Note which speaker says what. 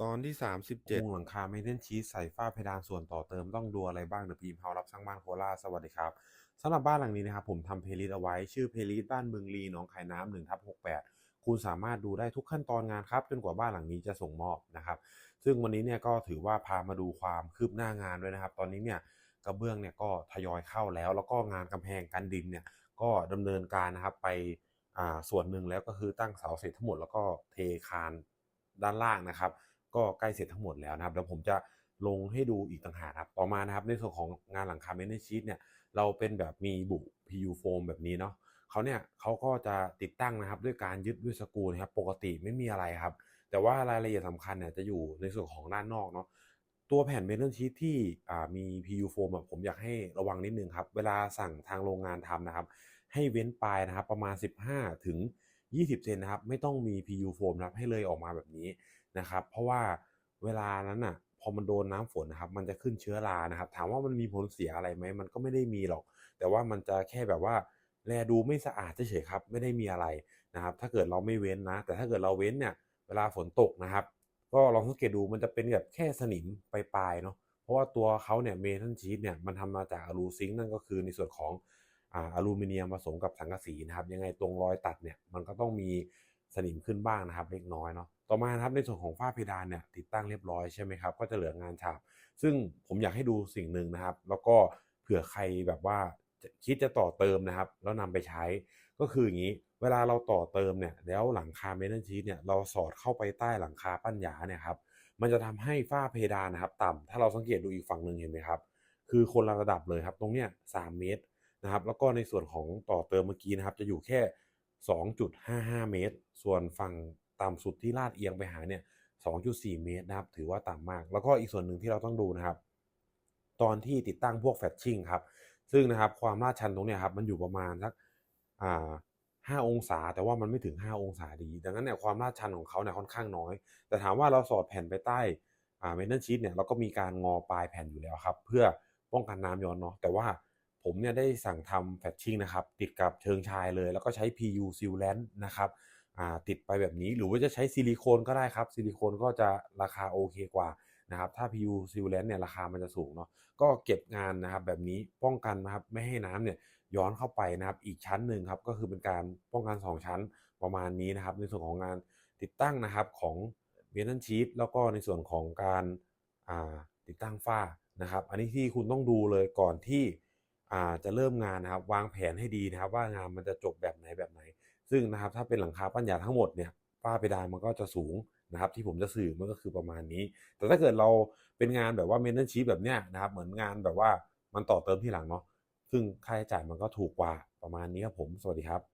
Speaker 1: ตอนที่
Speaker 2: มุงหลังคาไม่เล่นชีสใส่ฝ้าเพดานส่วนต่อเติมต้องดูอะไรบ้างเดอะพีมเฮารับสร้างบ้านโคราชสวัสดีครับสำหรับบ้านหลังนี้นะครับผมทำเพลย์ลิสต์เอาไว้ชื่อเพลย์ลิสต์บ้านเมืองลีหนองคายน้ำหนึ่งทับหกแปดคุณสามารถดูได้ทุกขั้นตอนงานครับจนกว่าบ้านหลังนี้จะส่งมอบนะครับ ซึ่งวันนี้เนี่ยก็ถือว่าพามาดูความคืบหน้างานด้วยนะครับ ตอนนี้เนี่ยกระเบื้องเนี่ยก็ทยอยเข้าแล้ว แล้วก็งานกำแพงกันดินเนี่ยก็ดำเนินการนะครับไปอ่าส่วนหนึ่งแล้วก็คือตั้งเสาเสร็จทั้งหมดแล้วก็เทคานด้านล่างนะครับ ก็ใกล้เสร็จทั้งหมดแล้วนะครับเดี๋ยวผมจะลงให้ดูอีกต่างหากครับ ต่อมานะครับในส่วนของงานหลังคาเมนชีตเนี่ยเราเป็นแบบมีบุ PU โฟมแบบนี้เนาะเขาเนี่ยเขาก็จะติดตั้งนะครับด้วยการยึดด้วยสกรูนะครับปกติไม่มีอะไรครับ แต่ว่ารายละเอียดสำคัญเนี่ยจะอยู่ในส่วนของด้านนอกเนาะตัวแผ่นเมทัลชีตที่มี PU โฟมผมอยากให้ระวังนิดนึงครับ เวลาสั่งทางโรงงานทำนะครับ ให้เว้นปลายนะครับประมาณ 15 ถึง 20 เซนนะครับ ไม่ต้องมี PU โฟมนะครับให้เลยออกมาแบบนี้ นะครับ เพราะว่าเวลานั้นน่ะพอมันโดนน้ำฝนนะครับ มันจะขึ้นเชื้อรานะครับ ถามว่ามันมีผลเสียอะไรไหมมันก็ไม่ได้มีหรอก แต่ว่ามันจะแค่แบบว่าแลดูไม่สะอาดเฉยๆครับ ไม่ได้มีอะไรนะครับ ถ้าเกิดเราไม่เว้นนะ แต่ถ้าเกิดเราเว้นเนี่ยเวลาฝนตกนะครับ ก็ลองสังเกตดูมันจะเป็นแบบแค่สนิมปลายๆเนาะเพราะว่าตัวเขาเนี่ยเมทัลชีตเนี่ยมันทำมาจากอะลูซิงนั่นก็คือในส่วนของอ่าอลูมิเนียมผสมกับสังกะสีนะครับ ยังไงตรงรอยตัดเนี่ยมันก็ต้องมีสนิมขึ้นบ้างนะครับ เล็กน้อยเนาะ ต่อมานะครับในส่วนของฝ้าเพดานเนี่ยติดตั้งเรียบร้อยใช่ไหมครับก็จะเหลืองานฉาบ ซึ่งผมอยากให้ดูสิ่งหนึ่งนะครับ แล้วก็เผื่อใครแบบว่าคิดจะต่อเติมนะครับ แล้วนำไปใช้ ก็คืออย่างนี้เวลาเราต่อเติมเนี่ยแล้วหลังคาเมทัลชีตเนี่ยเราสอดเข้าไปใต้หลังคาปั้นหยาเนี่ยครับมันจะทำให้ฝ้าเพดานนะครับ ต่ำถ้าเราสังเกตดูอีกฝั่งหนึ่งเห็นไหมครับ คือคนละระดับเลยครับตรงเนี้ยสามเมตรนะครับ แล้วก็ในส่วนของต่อเติมเมื่อกี้นะครับ จะอยู่แค่ 2.55 เมตร ส่วนฝั่ง ต่ำสุดที่ลาดเอียงไปหาเนี่ย 2.4 เมตรนะครับ ถือว่าต่ำมาก แล้วก็อีกส่วนหนึ่งที่เราต้องดูนะครับ ตอนที่ติดตั้งพวกแฟชชิ่งครับ ซึ่งนะครับความลาดชันตรงเนี้ยครับมันอยู่ประมาณสักอ่า5องศา แต่ว่ามันไม่ถึง 5 องศาดี ดังนั้นเนี่ยความลาดชันของเขาเนี่ยค่อนข้างน้อย แต่ถามว่าเราสอดแผ่นไปใต้อ่าเมทัลชีตเนี่ยเราก็มีการงอปลายแผ่นอยู่แล้วครับ เพื่อป้องกันน้ำย้อนเนาะแต่ว่าผมเนี่ยได้สั่งทำแฟชชิ่งนะครับ ติดกับเชิงชายเลย แล้วก็ใช้ PU sealant นะครับ ติดไปแบบนี้ หรือว่าจะใช้ซิลิโคนก็ได้ครับ ซิลิโคนก็จะราคาโอเคกว่านะครับ ถ้า PU sealant เนี่ยราคามันจะสูงเนาะ ก็เก็บงานนะครับแบบนี้ป้องกันนะครับไม่ให้น้ำเนี่ยย้อนเข้าไปนะครับอีกชั้นหนึ่งครับก็คือเป็นการป้องกัน 2 ชั้นประมาณนี้นะครับ ในส่วนของงานติดตั้งนะครับของเมทัลชีตแล้วก็ในส่วนของการาติดตั้งฝ้านะครับ อันนี้ที่คุณต้องดูเลยก่อนที่จะเริ่มงานนะครับ วางแผนให้ดีนะครับ ว่างานมันจะจบแบบไหนแบบไหน ซึ่งนะครับถ้าเป็นหลังคาปั้นยาทั้งหมดเนี่ยฝ้าเพดานมันก็จะสูงนะครับที่ผมจะสื่อมันก็คือประมาณนี้ แต่ถ้าเกิดเราเป็นงานแบบว่าเมนเทนชีพแบบเนี้ยนะครับเหมือนงานแบบว่ามันต่อเติมที่หลังเนาะซึ่งค่าใช้จ่ายมันก็ถูกกว่าประมาณนี้ครับผม สวัสดีครับ